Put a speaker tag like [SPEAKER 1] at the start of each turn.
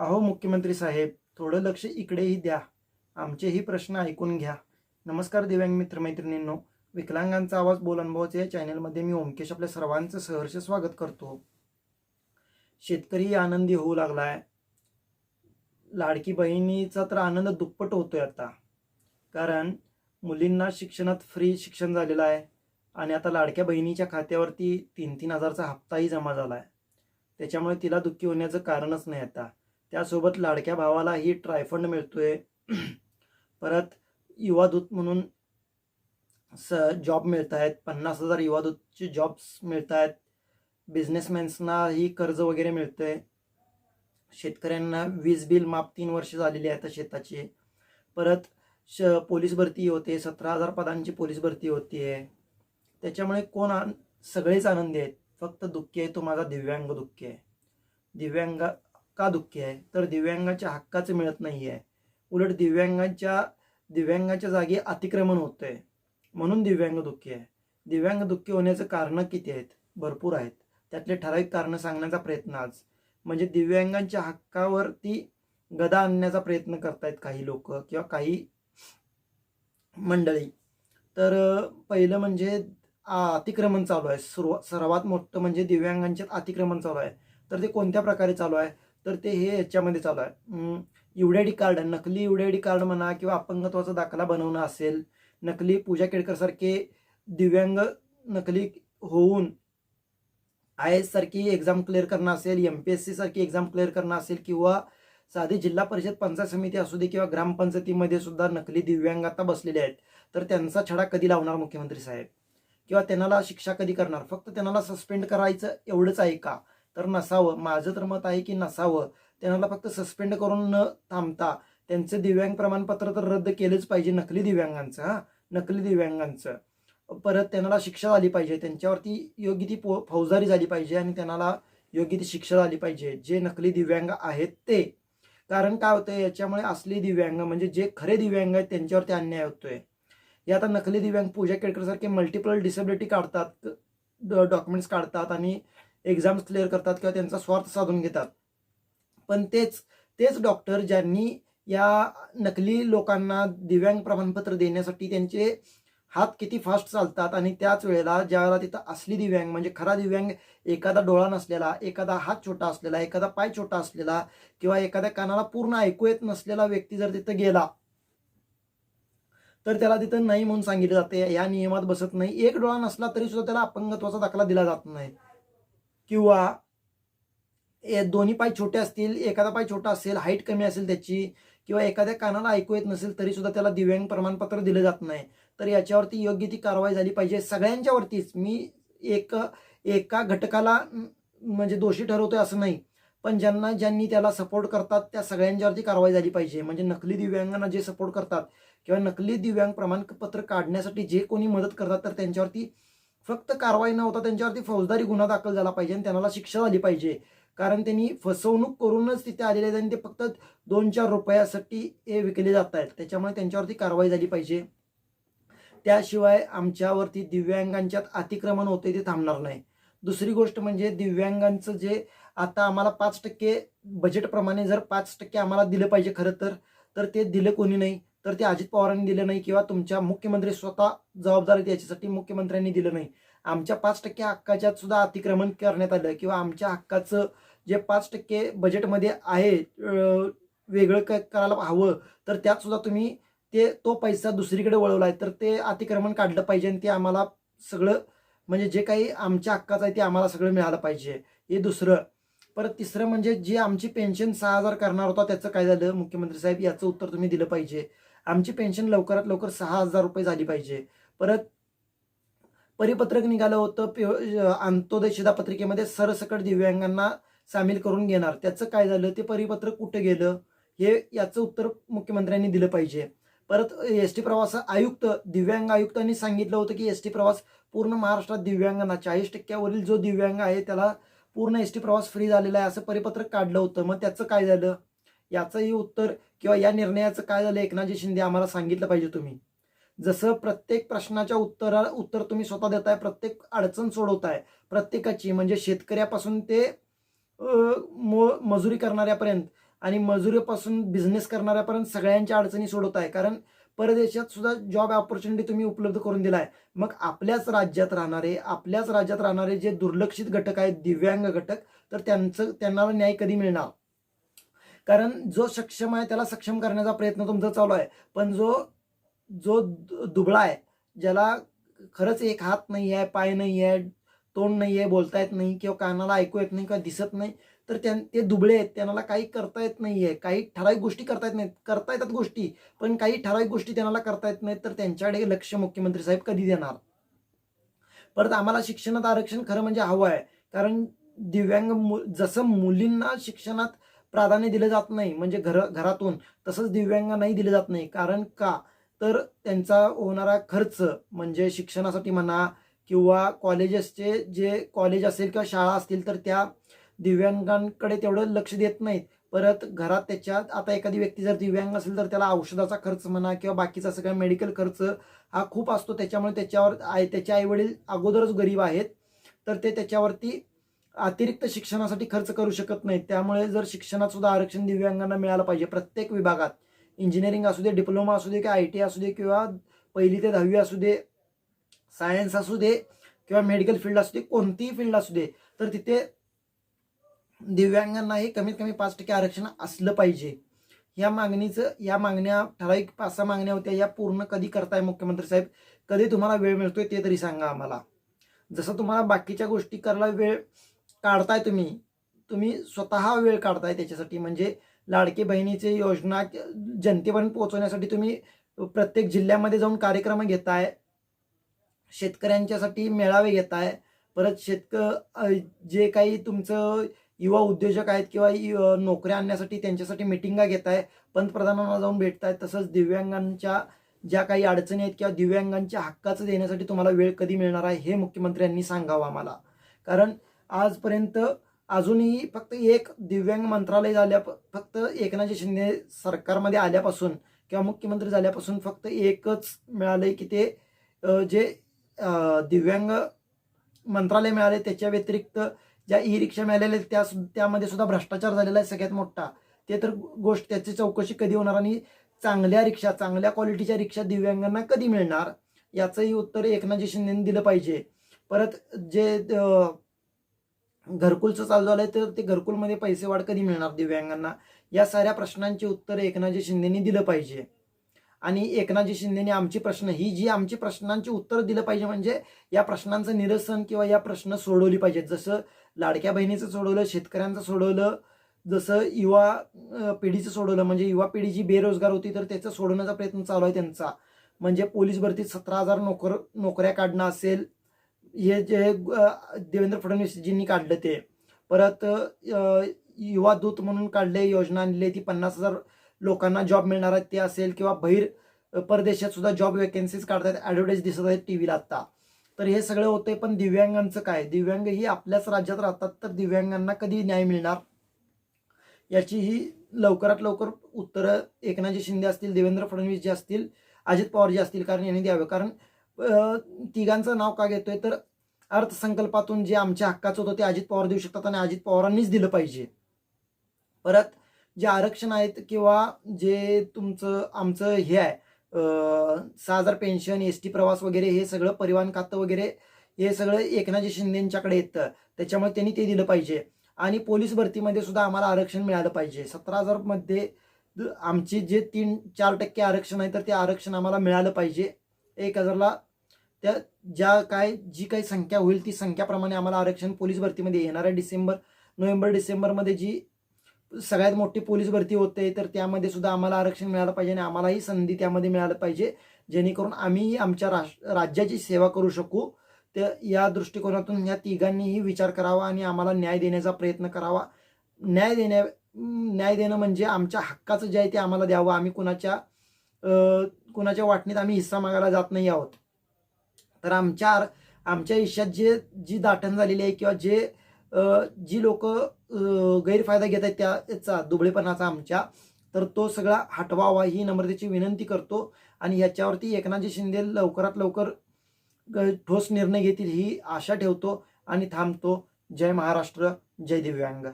[SPEAKER 1] अहो मुख्यमंत्री साहेब थोडं लक्ष इकडेही द्या. आमचेही प्रश्न ऐकून घ्या. नमस्कार दिव्यांग मित्रमैत्रिणींनो. विकलांगांचा आवाज बोल अनुभवाचे या चॅनलमध्ये मी ओमकेश आपल्या सर्वांचं सहर्ष स्वागत करतो. शेतकरी आनंदी होऊ लागलाय. लाडकी बहिणीचा तर आनंद दुप्पट होतोय आता. कारण मुलींना शिक्षणात फ्री शिक्षण झालेलं आहे आणि आता लाडक्या बहिणीच्या खात्यावरती तीन तीन हजारचा हप्ताही जमा झाला आहे त्याच्यामुळे तिला दुःखी होण्याचं कारणच नाही आता. त्यासोबत लाडक्या भावालाही ट्रायफंड मिळतोय. परत युवादूत म्हणून स जॉब मिळत आहेत पन्नास हजार युवादूतचे जॉब्स मिळत आहेत बिझनेसमॅन्सनाही कर्ज वगैरे मिळतंय. शेतकऱ्यांना वीज बिल माफ तीन वर्ष झालेली आहेत शेताची. परत श पोलीस भरती होते. सतरा हजार पदांची पोलीस भरती होती आहे त्याच्यामुळे कोण आन सगळेच आनंदी आहेत. फक्त दुःखी आहे तो माझा दिव्यांग दुःखी आहे. दिव्यांग का दुःखी आहे? तर दिव्यांगाच्या हक्काचं मिळत नाही आहे. उलट दिव्यांगांच्या दिव्यांगाच्या जागी अतिक्रमण होतं आहे म्हणून दिव्यांग दुःखी आहे. दिव्यांग दुःखी होण्याचं कारणं किती आहेत? भरपूर आहेत. त्यातले ठराविक कारणं सांगण्याचा प्रयत्न आज. म्हणजे दिव्यांगांच्या हक्कावरती गदा आणण्याचा प्रयत्न करतायत काही लोक किंवा काही मंडळी. तर पहिलं म्हणजे आ, अतिक्रमण चालू आहे. सुरुवात सर्वात मोठं म्हणजे दिव्यांगांच्यात अतिक्रमण चालू आहे. तर ते कोणत्या प्रकारे चालू आहे? तर ते हे याच्यामध्ये चालू आहे. युडेडी कार्ड नकली युडेडी कार्ड म्हणा किंवा अपंगत्वाचा दाखला बनवणं असेल नकली पूजा केडकरसारखे दिव्यांग नकली होऊन आय एस सारखी एक्झाम क्लिअर करणं असेल एम पी एस सी सारखी एक्झाम क्लिअर करणं असेल किंवा साधी जिल्हा परिषद पंचायत समिती असू दे किंवा ग्रामपंचायतीमध्ये सुद्धा नकली दिव्यांग आता बसलेले आहेत तर त्यांचा छडा कधी लावणार मुख्यमंत्री साहेब? किंवा त्यांना शिक्षा कधी करणार? फक्त त्यांना सस्पेंड करायचं एवढंच आहे का? तर नसावं. माझं तर मत आहे की नसावं. त्यांना फक्त सस्पेंड करून न थांबता त्यांचं दिव्यांग प्रमाणपत्र तर रद्द केलंच पाहिजे नकली दिव्यांगांचं हा. नकली दिव्यांगांचं. परत त्यांना शिक्षा झाली पाहिजे. त्यांच्यावरती योग्य ती पो फौजदारी झाली पाहिजे आणि त्यांना योग्य ती शिक्षा झाली पाहिजे. जे नकली दिव्यांग आहेत ते. कारण काय होतं याच्यामुळे असली दिव्यांग म्हणजे जे खरे दिव्यांग आहेत त्यांच्यावरती अन्याय होतोय. हे आता नकली दिव्यांग पूजा केळकर सारखे मल्टिपल डिसेबिलिटी काढतात डॉक्युमेंट्स काढतात आणि एक्झाम्स क्लिअर करतात किंवा त्यांचा स्वार्थ साधून घेतात. पण तेच तेच डॉक्टर ज्यांनी या नकली लोकांना दिव्यांग प्रमाणपत्र देण्यासाठी त्यांचे हात किती फास्ट चालतात आणि त्याच वेळेला ज्यावेळेला तिथं असली दिव्यांग म्हणजे खरा दिव्यांग एखादा डोळा नसलेला एखादा हात छोटा असलेला एखादा पाय छोटा असलेला किंवा एखाद्या कानाला पूर्ण ऐकू येत नसलेला व्यक्ती जर तिथं गेला तर त्याला तिथं नाही म्हणून सांगितलं जाते. या नियमात बसत नाही. एक डोळा नसला तरी सुद्धा त्याला अपंगत्वाचा दाखला दिला जात नाही. किंवा दोन्ही पाय छोटे असतील एखादा पाय छोटा असेल हाईट कमी असेल त्याची किंवा एखाद्या कानाला ऐकू येत नसेल तरी सुद्धा त्याला दिव्यांग प्रमाणपत्र दिलं जात नाही. तर याच्यावरती योग्य ती कारवाई झाली पाहिजे. सगळ्यांच्यावरतीच मी एक एका घटकाला म्हणजे दोषी ठरवतोय असं नाही. पण ज्यांना ज्यांनी त्याला सपोर्ट करतात त्या सगळ्यांच्यावरती कारवाई झाली पाहिजे. म्हणजे नकली दिव्यांगांना जे सपोर्ट करतात किंवा नकली दिव्यांग प्रमाणपत्र काढण्यासाठी जे कोणी मदत करतात तर त्यांच्यावरती फक्त कारवाई न होता त्यांच्यावरती फौजदारी गुन्हा दाखल झाला पाहिजे आणि त्यांना शिक्षा झाली पाहिजे. कारण त्यांनी फसवणूक करूनच तिथे आलेले आहेत आणि ते फक्त दोन चार रुपयासाठी हे विकले जात आहेत. त्याच्यामुळे त्यांच्यावरती कारवाई झाली पाहिजे. त्याशिवाय आमच्यावरती दिव्यांगांच्यात अतिक्रमण होते ते थांबणार नाही. दुसरी गोष्ट म्हणजे दिव्यांगांचं जे आता आम्हाला पाच टक्के बजेटप्रमाणे जर पाच टक्के आम्हाला दिलं पाहिजे खरं तर तर ते दिलं कोणी नाही. तर ते अजित पवारांनी दिलं नाही किंवा तुमच्या मुख्यमंत्री स्वतः जबाबदार आहेत याच्यासाठी मुख्यमंत्र्यांनी दिलं नाही. आमच्या पाच टक्के हक्काच्यात सुद्धा अतिक्रमण करण्यात आलं किंवा आमच्या हक्काचं जे पाच टक्के बजेटमध्ये आहे वेगळं क करायला हवं तर त्यात सुद्धा तुम्ही ते तो पैसा दुसरीकडे वळवला आहे तर ते अतिक्रमण काढलं पाहिजे आणि ते आम्हाला सगळं म्हणजे जे काही आमच्या हक्काचं आहे ते आम्हाला सगळं मिळालं पाहिजे. हे दुसरं. परत तिसरं म्हणजे जी आमची पेन्शन सहा हजार करणार होता त्याचं काय झालं? मुख्यमंत्री साहेब याचं उत्तर तुम्ही दिलं पाहिजे. आमची पेन्शन लवकरात लवकर सहा हजार रुपये झाली पाहिजे. परत परिपत्रक निघालं होतं पे- अंत्योदय शिधापत्रिकेमध्ये सरसकट दिव्यांगांना सामील करून घेणार. त्याचं काय झालं? ते परिपत्रक कुठं गेलं? हे याचं उत्तर मुख्यमंत्र्यांनी दिलं पाहिजे. परत एस टी प्रवास आयुक्त दिव्यांग आयुक्तांनी सांगितलं होतं की एस टी प्रवास पूर्ण महाराष्ट्रात दिव्यांगांना चाळीस टक्क्यावरील जो दिव्यांग आहे त्याला पूर्ण एस टी प्रवास फ्री झालेला आहे असं परिपत्रक काढलं होतं. मग त्याचं काय झालं? याचंही उत्तर किंवा या निर्णयाचं काय झालं एकनाथजी शिंदे आम्हाला सांगितलं पाहिजे तुम्ही. जसं प्रत्येक प्रश्नाच्या उत्तरा उत्तर तुम्ही स्वतः देताय प्रत्येक अडचण सोडवताय प्रत्येकाची म्हणजे शेतकऱ्यापासून ते मजुरी करणाऱ्यापर्यंत आणि मजुरीपासून बिझनेस करणाऱ्यापर्यंत सगळ्यांच्या अडचणी सोडवत आहे कारण परदेशात सुद्धा जॉब ऑपॉर्च्युनिटी तुम्ही उपलब्ध करून दिला आहे मग आपल्याच राज्यात राहणारे आपल्याच राज्यात राहणारे जे दुर्लक्षित घटक आहेत दिव्यांग घटक तर त्यांचं त्यांना न्याय कधी मिळणार? कारण जो सक्षम आहे त्याला सक्षम करण्याचा प्रयत्न तुमचा चालू आहे. पण जो जो दु- दुबळा आहे ज्याला खरंच एक हात नाही आहे पाय नाही आहे तोंड नाही आहे बोलता येत नाही किंवा कानाला ऐकू येत नाही किंवा दिसत नाही तर त्या ते दुबळे आहेत. त्यांना काही करता येत नाही आहे. काही ठराविक गोष्टी करता येत नाहीत. करता येतात गोष्टी पण काही ठराविक गोष्टी त्यांना करता येत नाहीत तर त्यांच्याकडे लक्ष मुख्यमंत्री साहेब कधी देणार? परत आम्हाला शिक्षणात आरक्षण खरं म्हणजे हवं आहे. कारण दिव्यांग मु जसं मुलींना शिक्षणात प्राधान्य दिलं जात नाही. म्हणजे घर घरातून तसंच दिव्यांगांनाही दिलं जात नाही. कारण का? तर त्यांचा होणारा खर्च म्हणजे शिक्षणासाठी म्हणा किंवा कॉलेजेसचे जे कॉलेज असेल किंवा शाळा असतील तर त्या दिव्यांगांकडे तेवढं लक्ष देत नाहीत. परत घरात त्याच्यात आता एखादी व्यक्ती जर दिव्यांग असेल तर त्याला औषधाचा खर्च म्हणा किंवा बाकीचा सगळा मेडिकल खर्च हा खूप असतो. त्याच्यामुळे त्याच्यावर आय त्याचे आईवडील अगोदरच गरीब आहेत. तर ते त्याच्यावरती अतिरिक्त शिक्षणासाठी खर्च करू शकत नाहीत. त्यामुळे जर शिक्षणात सुद्धा आरक्षण दिव्यांगांना मिळालं पाहिजे प्रत्येक विभागात इंजिनिअरिंग असू दे डिप्लोमा असू दे किंवा आय टी असू दे किंवा पहिली ते दहावी असू दे सायन्स असू दे किंवा मेडिकल फील्ड असू दे कोणतीही फील्ड असू दे तर तिथे दिव्यांगांनाही कमीत कमी पाच टक्के आरक्षण असलं पाहिजे. या मागणीचं या मागण्या ठराविक पाच सहा मागण्या होत्या या पूर्ण कधी करताय मुख्यमंत्री साहेब? कधी तुम्हाला वेळ मिळतोय ते तरी सांगा आम्हाला. जसं तुम्हाला बाकीच्या गोष्टी करायला वेळ काढताय तुम्ही तुम्ही स्वतः वेळ काढताय त्याच्यासाठी. म्हणजे लाडकी बहिणीची योजना जनतेपर्यंत पोहोचवण्यासाठी तुम्ही प्रत्येक जिल्ह्यामध्ये जाऊन कार्यक्रम घेताय शेतकऱ्यांच्यासाठी मेळावे घेताय परत शेतक जे काही तुमचं युवा उद्योजक आहेत किंवा नोकऱ्या आणण्यासाठी त्यांच्यासाठी मिटिंगा घेताय पंतप्रधानांना जाऊन भेटताय तसंच दिव्यांगांच्या ज्या काही अडचणी आहेत किंवा दिव्यांगांच्या हक्काचं देण्यासाठी तुम्हाला वेळ कधी मिळणार आहे हे मुख्यमंत्र्यांनी सांगावं आम्हाला. कारण आजपर्यंत अजूनही फक्त एक दिव्यांग मंत्रालय झाल्या फक्त एकनाथजी शिंदे सरकारमध्ये आल्यापासून किंवा मुख्यमंत्री झाल्यापासून फक्त एकच मिळालंय की ते जे दिव्यांग मंत्रालय मिळाले त्याच्या व्यतिरिक्त ज्या ई रिक्षा मिळालेल्या आहेत, त्या सु- त्यामध्ये सुद्धा भ्रष्टाचार झालेला आहे सगळ्यात मोठा. ते तर गोष्ट त्याची चौकशी कधी होणार आणि चांगल्या रिक्षा चांगल्या क्वालिटीच्या रिक्षा दिव्यांगांना कधी मिळणार? याचंही उत्तर एकनाथजी शिंदेने दिलं पाहिजे. परत जे अ, घरकुलचं चालू झालंय तर ते घरकुलमध्ये पैसे वाढ कधी मिळणार दिव्यांगांना? या साऱ्या प्रश्नांची उत्तर एकनाथजी शिंदेनी दिलं पाहिजे. आणि एकनाथजी शिंदेने आमची प्रश्न ही जी आमची प्रश्नांची उत्तर दिलं पाहिजे म्हणजे या प्रश्नांचं निरसन किंवा या प्रश्न सोडवली पाहिजेत. जसं लाडक्या बहिणीचं सोडवलं शेतकऱ्यांचं सोडवलं जसं युवा पिढीचं सोडवलं म्हणजे युवा पिढी जी बेरोजगार होती तर त्याचं सोडवण्याचा प्रयत्न चालू आहे त्यांचा. म्हणजे पोलीस भरतीत सतरा हजार नोकर नोकऱ्या काढणं असेल हे जे देवेंद्र फडणवीसजींनी काढलं ते. परत युवा दूत म्हणून काढले योजना आणली ती पन्नास हजार लोकांना जॉब मिळणार आहेत ते असेल किंवा बहिर परदेशात सुद्धा जॉब वेकेन्सीज काढतात ॲडव्हर्टाईज दिसत आहेत टी व्हीला आत्ता. तर हे सगळं होतंय पण दिव्यांगांचं काय? दिव्यांग ही आपल्याच राज्यात राहतात तर दिव्यांगांना कधी न्याय मिळणार? याची ही लवकरात लवकर उत्तरं एकनाथजी शिंदे असतील देवेंद्र फडणवीस जे असतील अजित पवार जे असतील कारण यांनी द्यावे. कारण तिघांचं नाव का घेतोय? तर अर्थसंकल्पातून जे आमच्या हक्काचं होतं ते अजित पवार देऊ शकतात आणि अजित पवारांनीच दिलं पाहिजे. परत जे आरक्षण आहेत किंवा जे तुमचं आमचं हे आहे सहा हजार पेन्शन एस टी प्रवास वगैरे हे सगळं परिवहन खातं वगैरे हे सगळं एकनाथजी शिंदेंच्याकडे येतं. त्याच्यामुळे त्यांनी ते दिलं पाहिजे. आणि पोलीस भरतीमध्ये सुद्धा आम्हाला आरक्षण मिळालं पाहिजे. सतरा हजारमध्ये आमची जे तीन चार टक्के आरक्षण आहे तर ते आरक्षण आम्हाला मिळालं पाहिजे. एक हजारला त्या ज्या काय जी काही संख्या होईल ती संख्याप्रमाणे आम्हाला आरक्षण पोलीस भरतीमध्ये येणाऱ्या डिसेंबर नोव्हेंबर डिसेंबरमध्ये जी सगळ्यात मोठी पोलीस भरती होते तर त्यामध्ये सुद्धा आम्हाला आरक्षण मिळालं पाहिजे आणि आम्हालाही संधी त्यामध्ये मिळालं पाहिजे. जेणेकरून आम्हीही आमच्या राष्ट्र राज्याची सेवा करू शकू. तर या दृष्टिकोनातून या तिघांनीही विचार करावा आणि आम्हाला न्याय देण्याचा प्रयत्न करावा. न्याय देण्या न्याय देणं म्हणजे आमच्या हक्काचं जे आहे ते आम्हाला द्यावं. आम्ही कुणाच्या कुणाच्या वाटणीत आम्ही हिस्सा मागायला जात नाही आहोत. तर आमच्या आमच्या आयुष्यात जे जी दाटण झालेली आहे किंवा जे जी लोक गैरफायदा घेत आहेत त्याचा दुबळेपणाचा आमच्या तर तो सगळा हटवावा ही नम्रतेची विनंती करतो आणि याच्यावरती एकनाथजी शिंदे लवकरात लवकर ग- ठोस निर्णय घेतील ही आशा ठेवतो आणि थांबतो. जय महाराष्ट्र जय दिव्यांग.